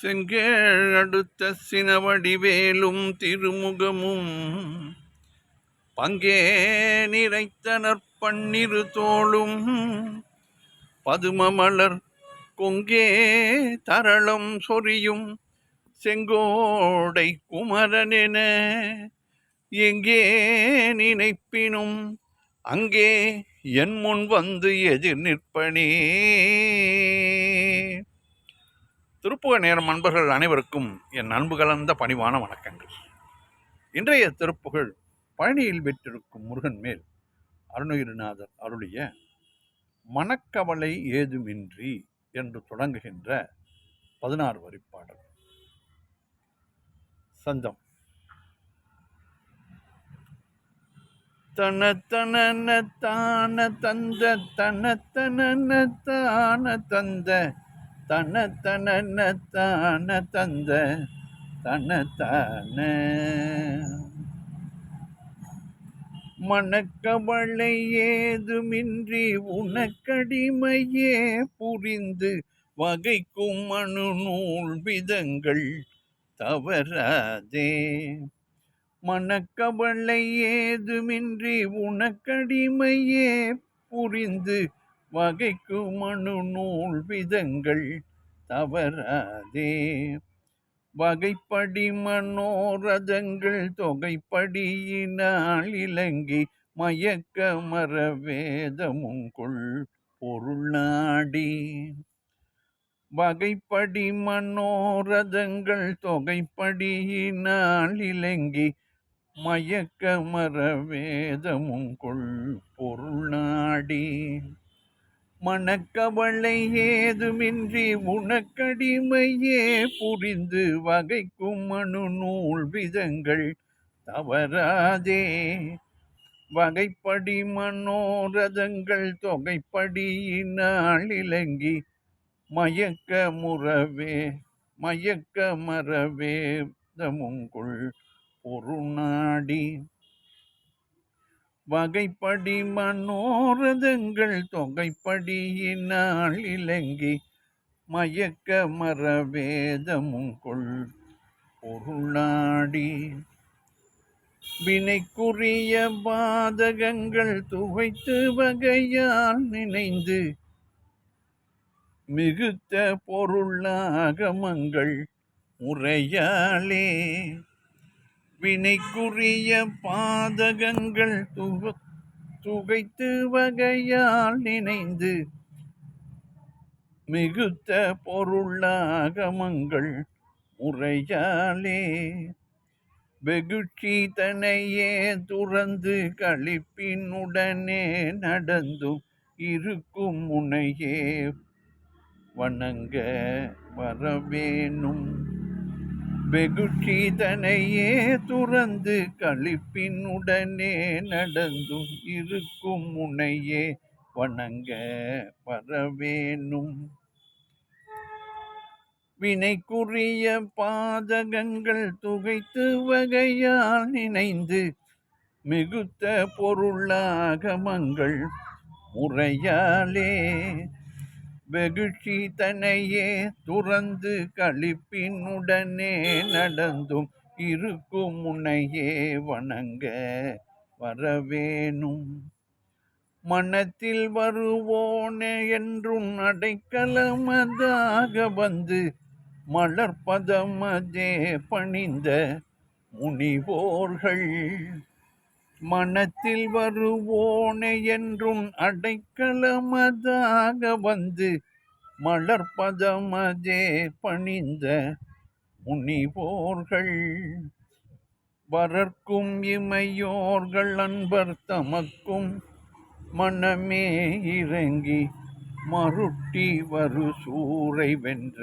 செங்கேழ் அடுத்த சினவடிவேலும் திருமுகமும். பங்கே நிறைத்த பன்னிரு தோளும். பதுமமலர் கொங்கே தரளம் சொரியும். செங்கோடை குமரனென எங்கே நினைப்பினும். அங்கே என் முன் வந்து எதிர் நிற்பனே. திருப்புக நேரம் அன்பர்கள் அனைவருக்கும் என் அன்பு கலந்த பணிவான வணக்கங்கள். இன்றைய திருப்புகழ் பழனியில் பெற்றிருக்கும் முருகன் மேல் அருணகிரிநாதர் அருளிய மனக்கவலை ஏதுமின்றி என்று தொடங்குகின்ற பதினாறு வரிப்பாடல். சந்தம். தன தன தான தந்த தன தன தான தந்த தன தன தான தந்த தன தன மணக்கவளை ஏதுமின்றி உனக்கடிமையே புரிந்து வகைக்கும் மனு நூல் விதங்கள் தவறாதே. மணக்கவளை ஏதுமின்றி உனக்கடிமையே புரிந்து வகைக்கு மனு நூல் விதங்கள் தவறாதே. வகைப்படி மனோரதங்கள் தொகைப்படியினால் இலங்கி மயக்க மரவேதமுங்குள் பொருள் நாடி. வகைப்படி மனோரதங்கள் தொகைப்படியினால் இலங்கி மயக்க மரவேதமுங்குள் பொருள் நாடி. மணக்கவளை ஏதுமின்றி உனக்கடிமையே புரிந்து வகைக்கும் மனு நூல் விதங்கள் தவறாதே. வகைப்படி மனோரதங்கள் தொகைப்படியினால் இலங்கி மயக்க முறவே மயக்க மரவேதமுங்குள் பொருநாடி வகைப்படி மனோரதங்கள் தொகைப்படியினால் இலங்கி மயக்க மரவேதமும் கொள் பொருளாடி. வினைக்குரிய பாதகங்கள் துவைத்து வகையால் நினைந்து மிகுத்த பொருளாகமங்கள் முறையாலே வினைக்குரிய பாதகங்கள் துவ துகைத்து வகையால் நினைந்து மிகுத்த பொருளாகமங்கள் முறையாலே வெகுட்சி தனையே துறந்து கழிப்பினுடனே நடந்து இருக்கும் முனையே வணங்க வரவேணும். வெகுட்சிதனையே துறந்து கழிப்பினுடனே நடந்தும் இருக்கும் முனையே வணங்க வரவேணும். வினைக்குரிய பாதகங்கள் துகைத்து வகையால் நினைந்து மிகுத்த பொருளாகமங்கள் முறையாலே வெகுச்சி தனையே துறந்து கழிப்பினுடனே நடந்தும் இருக்கும் முனையே வணங்க வரவேணும். மனத்தில் வருவோனே என்றும் அடைக்கலமதாக வந்து மலர்பதமதே பணிந்த முனிவோர்கள். மனத்தில் வருவோனே என்றும் அடைக்கலமதாக வந்து மலர்பதமதே பணிந்த முனிவோர்கள். வரர்க்கும் இமையோர்கள் அன்பர் தமக்கும் மனமே இறங்கி மருட்டி வரு சூறை வென்ற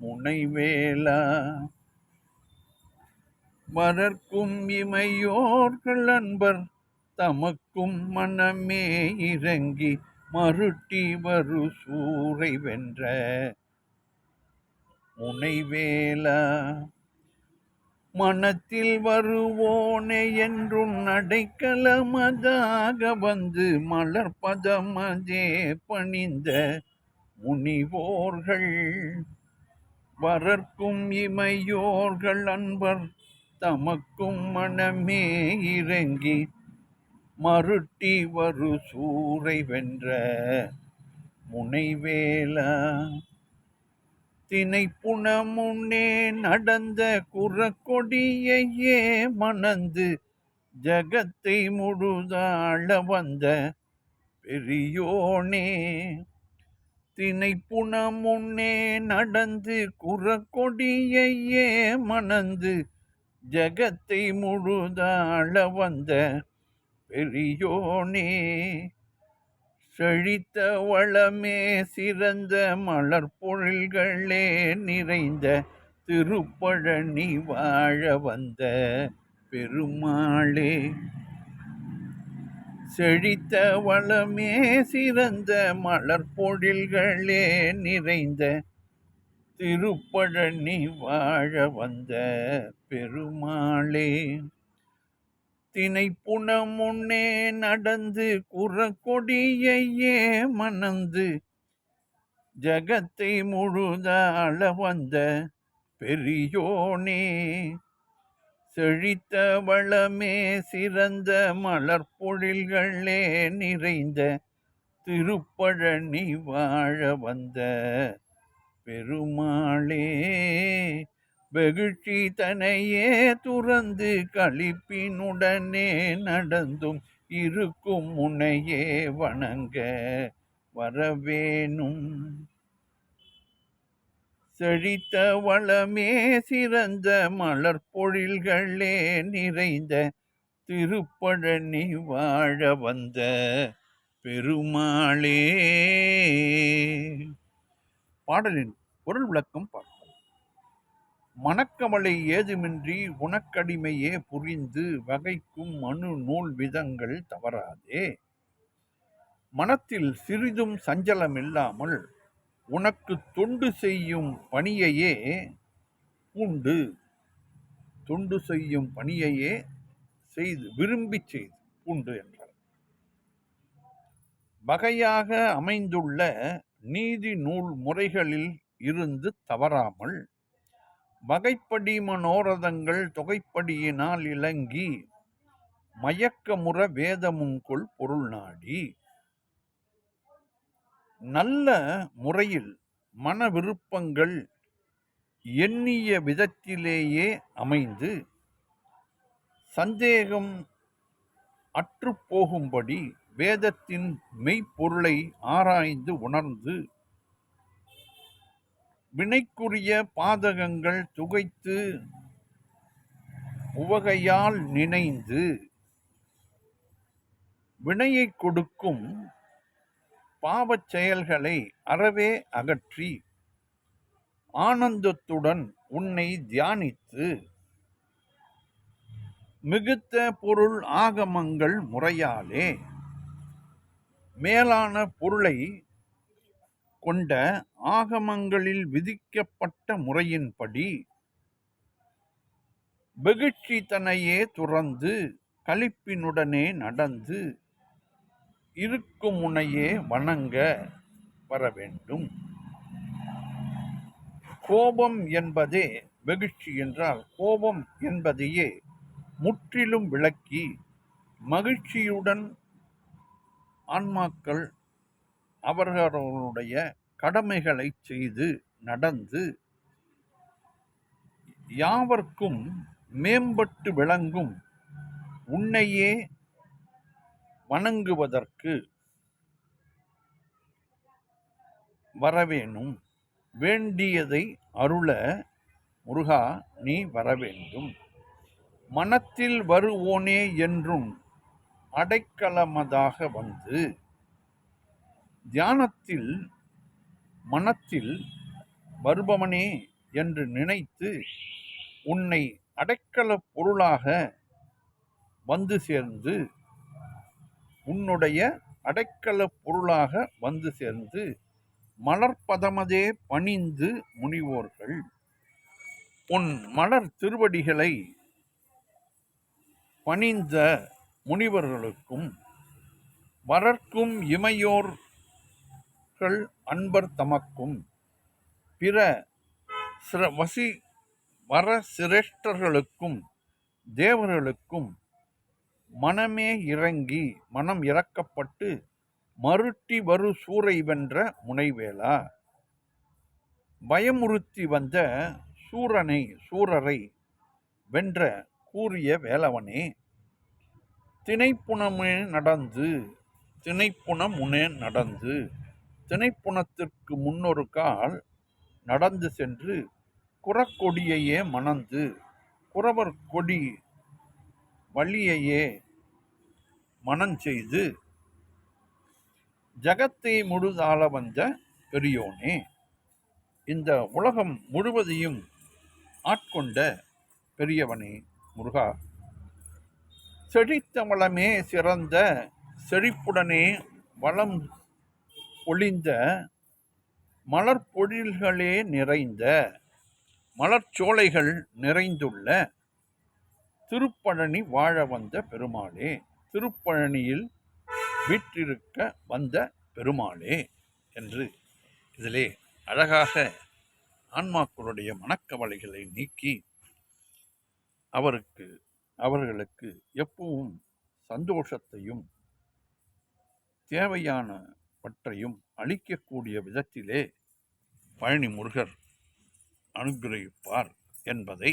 முனைவேலா. வரர்க்கும் இமையோர்கள் அன்பர் தமக்கும் மனமே இறங்கி மருட்டி வரு சூறை வென்ற. முனைவேலா மனத்தில் வருவோனே என்றும் நடைக்கலமதாக வந்து மலர்பதமதே பணிந்த முனிவோர்கள். வரர்க்கும் இமையோர்கள் அன்பர் தமக்கும் மனமே இறங்கி மருட்டி வரு சூரை வென்ற முனைவேலா. திணைப்புணமுன்னே நடந்த குறக்கொடியையே மணந்து ஜகத்தை முழுதாழ வந்த பெரியோனே. திணைப்புணமுன்னே நடந்து குறக்கொடியையே மணந்து ஜகத்தை முழுதாழ வந்த பெரியோனே செழித்த வளமே சிறந்த மலர்பொழில்களே நிறைந்த திருப்பழனி வாழ வந்த பெருமாளே. செழித்த வளமே சிறந்த மலர்பொழில்களே நிறைந்த திருப்பழனி வாழ வந்த பெருமாளே. தினைப்புன முன்னே நடந்து குறக்கொடியையே மணந்து ஜகத்தை முழுதாள வந்த பெரியோனே. செழித்த வளமே சிறந்த மலர்பொழில்களே நிறைந்த திருப்பழனி வாழ வந்த பெருமாளே வெகுழ்ச்சி தனையே துறந்து களிப்பினுடனே நடந்தும் இருக்கும் முனையே வணங்க வரவேணும். செழித்த வளமே சிறந்த மலர் பொழில்களே நிறைந்த திருப்பழனி வாழ வந்த பெருமாளே. பாடலின் பொருள் விளக்கம் பார்ப்போம் மணக்கமலை ஏதுமின்றி உனக்கடிமையே புரிந்து வகைக்கும் மனு நூல் விதங்கள் தவறாதே. மனத்தில் சிறிதும் சஞ்சலமில்லாமல் உனக்கு தொண்டு செய்யும் பணியையே பூண்டு. தொண்டு செய்யும் பணியையே செய்து விரும்பி செய்து பூண்டு என்றார். வகையாக அமைந்துள்ள நீதி நூல் முறைகளில் இருந்து தவறாமல் வகைப்படி மனோரதங்கள் தொகைப்படியினால் இலங்கி மயக்கமுற வேதமுங்குள் பொருள் நாடி நல்ல முறையில் மன விருப்பங்கள் எண்ணிய விதத்திலேயே அமைந்து சந்தேகம் அற்றுப்போகும்படி வேதத்தின் மெய்ப்பொருளை ஆராய்ந்து உணர்ந்து வினைக்குரிய பாதகங்கள் துகைத்து உவகையால் நினைந்து வினையை கொடுக்கும் பாவச் செயல்களை அறவே அகற்றி ஆனந்தத்துடன் உன்னை தியானித்து மிகுத்த பொருள் ஆகமங்கள் முறையாலே மேலான பொருளை கொண்ட ஆகமங்களில் விதிக்கப்பட்ட முறையின்படி வெகுட்சி தனையே துறந்து களிப்பினுடனே நடந்து இருக்கும் முனையே வணங்க வர வேண்டும் கோபம் என்பதே வெகுட்சி என்றால் கோபம் என்பதையே முற்றிலும் விளக்கி மகிழ்ச்சியுடன் ஆன்மாக்கள் அவர்களுடைய கடமைகளை செய்து நடந்து யாவர்க்கும் மேம்பட்டு விளங்கும் உன்னையே வணங்குவதற்கு வரவேணும். வேண்டியதை அருள முருகா நீ வரவேண்டும். மனத்தில் வருவோனே என்றும் அடைக்கலமதாக வந்து தியானத்தில் மனத்தில் வருபவனே என்று நினைத்து உன்னை அடைக்கல பொருளாக வந்து சேர்ந்து உன்னுடைய அடைக்கல பொருளாக வந்து சேர்ந்து மலர்பதமதே பணிந்து முனிவோர்கள் உன் மலர் திருவடிகளை பணிந்த முனிவர்களுக்கும் வரர்க்கும் இமையோர் அன்பர் தமக்கும் பிற சிர வசி வர சிரேஷ்டர்களுக்கும் தேவர்களுக்கும் மனமே இறங்கி மனம் இறக்கப்பட்டு மருட்டி வரு சூரை வென்ற முனைவேளா பயமுறுத்தி வந்த சூரனை சூரரை வென்ற கூறிய வேலவனே திணைப்புணமே நடந்து திணைப்புணமுனே நடந்து திணைப்புணத்திற்கு முன்னொரு கால் நடந்து சென்று குறக்கொடியையே மணந்து குறவர் கொடி வழியையே மணஞ்செய்து ஜகத்தை முழுதாள வந்த பெரியோனே இந்த உலகம் முழுவதையும் ஆட்கொண்ட பெரியவனே முருகா. செழித்த வளமே சிறந்த செழிப்புடனே வளம் ஒளிந்த மலர்பொழில்களே நிறைந்த மலர்ச்சோலைகள் நிறைந்துள்ள திருப்பழனி வாழ வந்த பெருமாளே திருப்பழனியில் வீற்றிருக்க வந்த பெருமாளே என்று இதிலே அழகாக ஆன்மாக்களுடைய மனக்கவலைகளை நீக்கி அவருக்கு அவர்களுக்கு எப்பவும் சந்தோஷத்தையும் தேவையானவற்றையும் அளிக்கக்கூடிய விதத்திலே பழனி முருகர் அனுகிரகிப்பார் என்பதை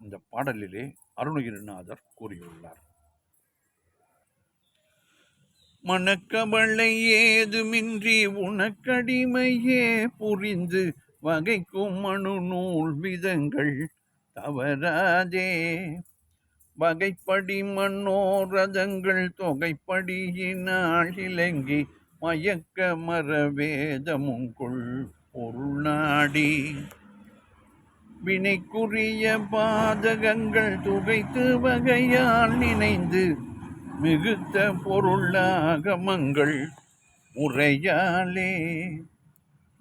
இந்த பாடலிலே அருணகிரிநாதர் கூறியுள்ளார். மணக்கவளை ஏதுமின்றி உனக்கடிமையே புரிந்து வகைக்கும் மனு நூல் விதங்கள் தவறாதே. வகைப்படி மன்னோரதங்கள் தொகைப்படியினால் இலங்கி மயக்க மரவேதமுங்குள் பொருள் நாடி. வினைக்குரிய பாதகங்கள் துகைத்து வகையால் நினைந்து மிகுத்த பொருளாகமங்கள் முறையாலே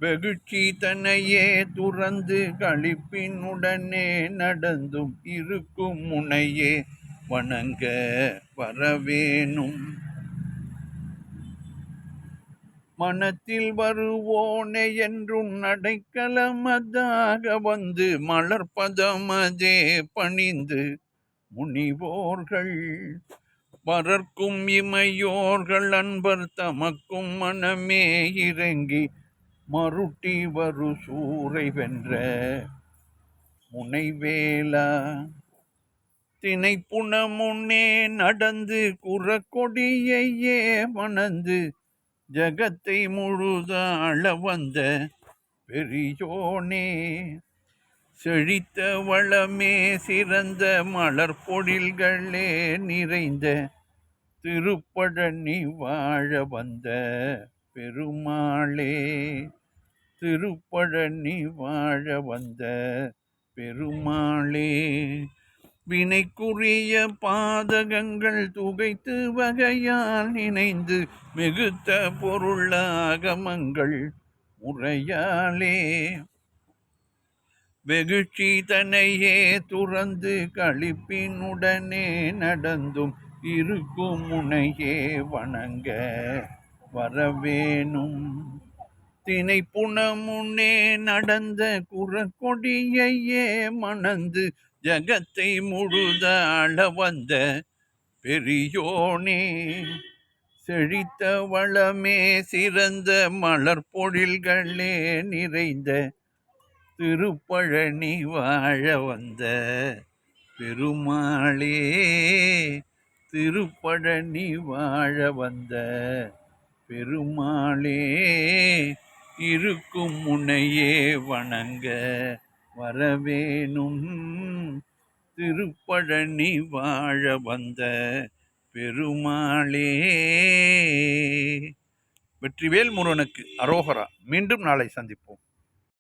வெகுச்சி தன்னையே துறந்து களிப்பினுடனே நடந்தும் இருக்கும் முனையே வணங்க வரவேணும். மனத்தில் வருவோனே என்றும் நடைக்கலமதாக வந்து மலர்பதமதே பணிந்து முனிவோர்கள். வரர்க்கும் இமையோர்கள் அன்பர் தமக்கும் மனமே இறங்கி மருட்டி வரு சூறை வென்ற முனைவேலா. திணைப்புண முன்னே நடந்து குறக்கொடியையே மணந்து ஜகத்தை முழுதாழ வந்த பெரியோனே. செழித்த வளமே சிறந்த மலர் பொழில்களே நிறைந்த திருப்பழனி வாழ வந்த பெருமாளே. திருப்பழனி வாழ வந்த பெருமாளே. வினைக்குரிய பாதகங்கள் துகைத்து வகையால் இணைந்து மிகுத்த பொருளாகமங்கள் முறையாலே வெகுச்சி தனையே துறந்து களிப்பினுடனே நடந்தும் இருக்கும் முனையே வணங்க வரவேணும். தினை புனமுன்னே நடந்த குறக்கொடியையே மணந்து ஜகத்தை முழுதாள வந்த பெரியோனே செழித்த வளமே சிறந்த மலர் பொழில்களே நிறைந்த திருப்பழனி வாழ வந்த பெருமாளே திருப்பழனி வாழ வந்த பெருமாளே. இருக்கும் முனையே வணங்க வரவேணும். திருப்பழனி வாழ வந்த பெருமாளே. வெற்றிவேல் முருகனுக்கு அரோகரா. மீண்டும் நாளை சந்திப்போம்.